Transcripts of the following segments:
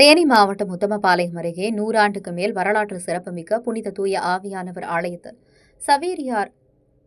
தேனி மாவட்டம் உத்தமபாளையம் அருகே நூறாண்டுக்கு மேல் வரலாற்று சிறப்புமிக்க புனித தூய ஆவியானவர் ஆலயத்தில் சவேரியார்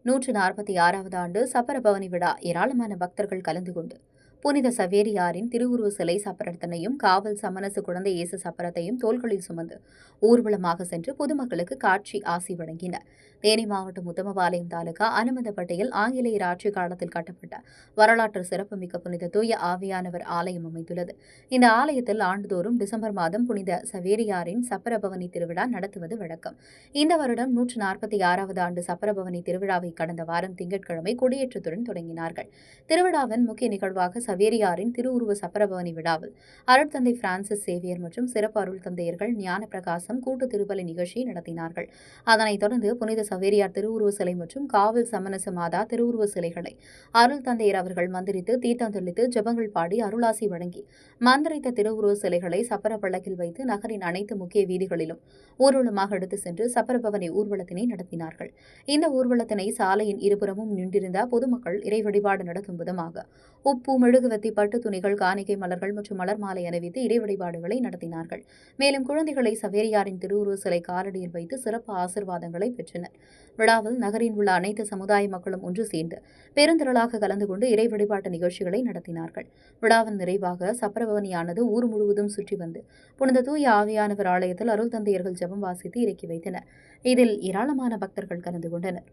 நூற்று நாற்பத்தி ஆறாவது ஆண்டு சப்பரபவனி விழா ஏராளமான பக்தர்கள் கலந்து கொண்டு புனித சவேரியாரின் திருவுருவ சிலை சப்பரத்தனையும் காவல் சமணசு குழந்தை இயேசு சப்பரத்தையும் தோள்களில் சுமந்து ஊர்வலமாக சென்று பொதுமக்களுக்கு காட்சி ஆசி வழங்கினர். தேனி மாவட்டம் உத்தமபாளையம் தாலுகா அனுமதப்பட்டியில் ஆங்கிலேயர் ஆட்சி காலத்தில் கட்டப்பட்ட வரலாற்று சிறப்புமிக்க புனித தூய ஆவியானவர் ஆலயம் அமைந்துள்ளது. இந்த ஆலயத்தில் ஆண்டுதோறும் டிசம்பர் மாதம் புனித சவேரியாரின் சப்பரபவனி திருவிழா நடத்துவது வழக்கம். இந்த வருடம் நூற்று நாற்பத்தி ஆறாவது ஆண்டு சப்பரபவனி திருவிழாவை கடந்த வாரம் திங்கட்கிழமை கொடியேற்றத்துடன் தொடங்கினார்கள். திருவிழாவின் முக்கிய நிகழ்வாக சவேரியாரின் திருவுருவ சப்பரபவனி விழாவில் அருட்தந்தை பிரான்சிஸ் சேவியர் மற்றும் சிறப்பு அருள் தந்தையர்கள் ஞான பிரகாசம் கூட்டு திருப்பலி நிகழ்ச்சியை நடத்தினார்கள். அதனைத் தொடர்ந்து புனித சவேரியார் திருவுருவ சிலை மற்றும் காவல் சமணச மாதா திருவுருவ சிலைகளை அருள் தந்தையர் அவர்கள் மந்திரித்து தீர்த்தம் தெளித்து ஜெபங்கள் பாடி அருளாசி வழங்கி மந்திரித்த திருவுருவ சிலைகளை சப்பர பள்ளக்கில் வைத்து நகரின் அனைத்து முக்கிய வீதிகளிலும் ஊர்வலமாக எடுத்து சென்று சப்பரபவனி ஊர்வலத்தினை நடத்தினார்கள். இந்த ஊர்வலத்தினை சாலையின் இருபுறமும் நின்றிருந்த பொதுமக்கள் இறை வழிபாடு நடத்தும் விதமாக உப்பு மெழுகுவத்தி பட்டு துணிகள் காணிக்கை மலர்கள் மற்றும் மலர் மாலை அணிவித்து இறை வழிபாடுகளை நடத்தினார்கள். மேலும் குழந்தைகளை சவேரியாரின் திருவுருவ சிலை காலடியில் வைத்து சிறப்பு ஆசிர்வாதங்களை பெற்றனர். விழாவில் நகரின் உள்ள அனைத்து சமுதாய மக்களும் ஒன்று சேர்ந்து பெருந்திரளாக கலந்து கொண்டு இறை வழிபாட்டு நிகழ்ச்சிகளை நடத்தினார்கள். விழாவின் நிறைவாக சப்பரபவனியானது ஊர் முழுவதும் சுற்றி வந்து புனித தூய ஆவியானவர் ஆலயத்தில் அருள் தந்தையர்கள் ஜெபம் வாசித்து இறக்கி வைத்தனர். இதில் ஏராளமான பக்தர்கள் கலந்து கொண்டனர்.